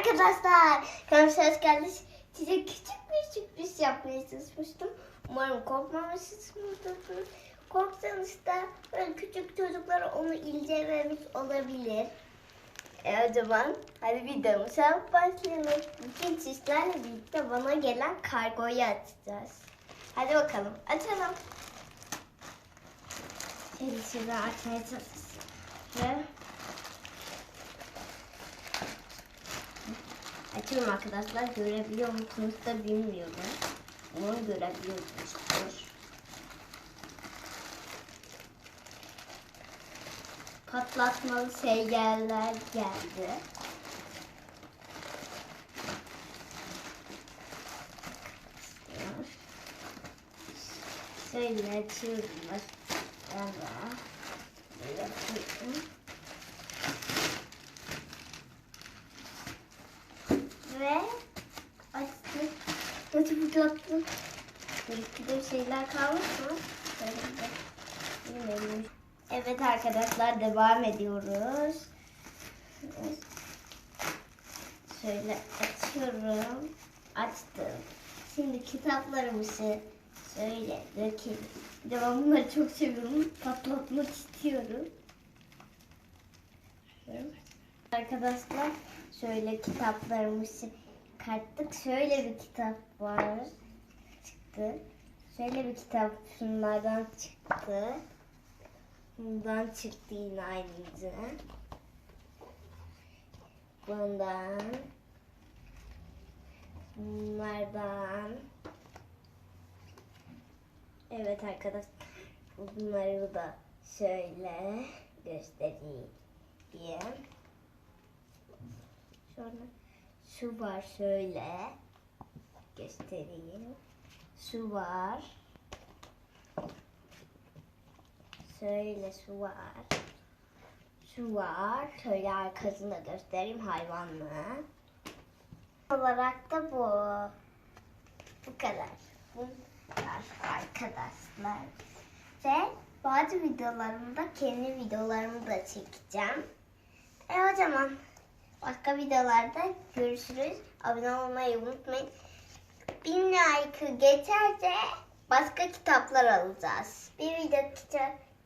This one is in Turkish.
arkadaşlar. Kanalıma hoş. Size küçük bir sürpriz yapmaya çalışmıştım. Umarım korkmamışsınızdır. Korksanız da böyle küçük çocuklar onu incelemiş olabilir. E o zaman hadi videomuza başlayalım. Bugün sizlerle birlikte bana gelen kargoyu açacağız. Hadi bakalım açalım. Şimdi şunu açmaya çalışacağım. Açıyorum arkadaşlar. Görebiliyor musunuz da bilmiyorum. Umarım görebiliyorsunuzdur. Patlatmalı seyyarlar geldi. Şöyle açıyorum. Evet. Böyle açıyorum. Ve açtık. Nasıl bir tatlı. Bir de şeyler kalmış mı? Bilmiyorum. Evet arkadaşlar devam ediyoruz. Şöyle açıyorum. Açtım. Şimdi kitaplarımızı şöyle dökelim. Bir de ben bunları çok seviyorum. Patlatmak istiyorum. Arkadaşlar şöyle kitaplarımızı kattık. Şöyle bir kitap var. Çıktı. Şöyle bir kitap şunlardan çıktı. Bundan çıktı yine aynısı. Bundan. Bunlardan. Evet arkadaşlar. Bunları da şöyle göstereyim. Sonra şu var şöyle göstereyim. Şu var. Şöyle şu var. Şu var. Şöyle arkasını da göstereyim hayvanlı. Olarak da bu. Bu kadar. Bu kadar arkadaşlar. Ve bazı videolarımda kendi videolarımı da çekeceğim. E o zaman başka videolarda görüşürüz. Abone olmayı unutmayın. Bin like geçerse başka kitaplar alacağız. Bir video kitap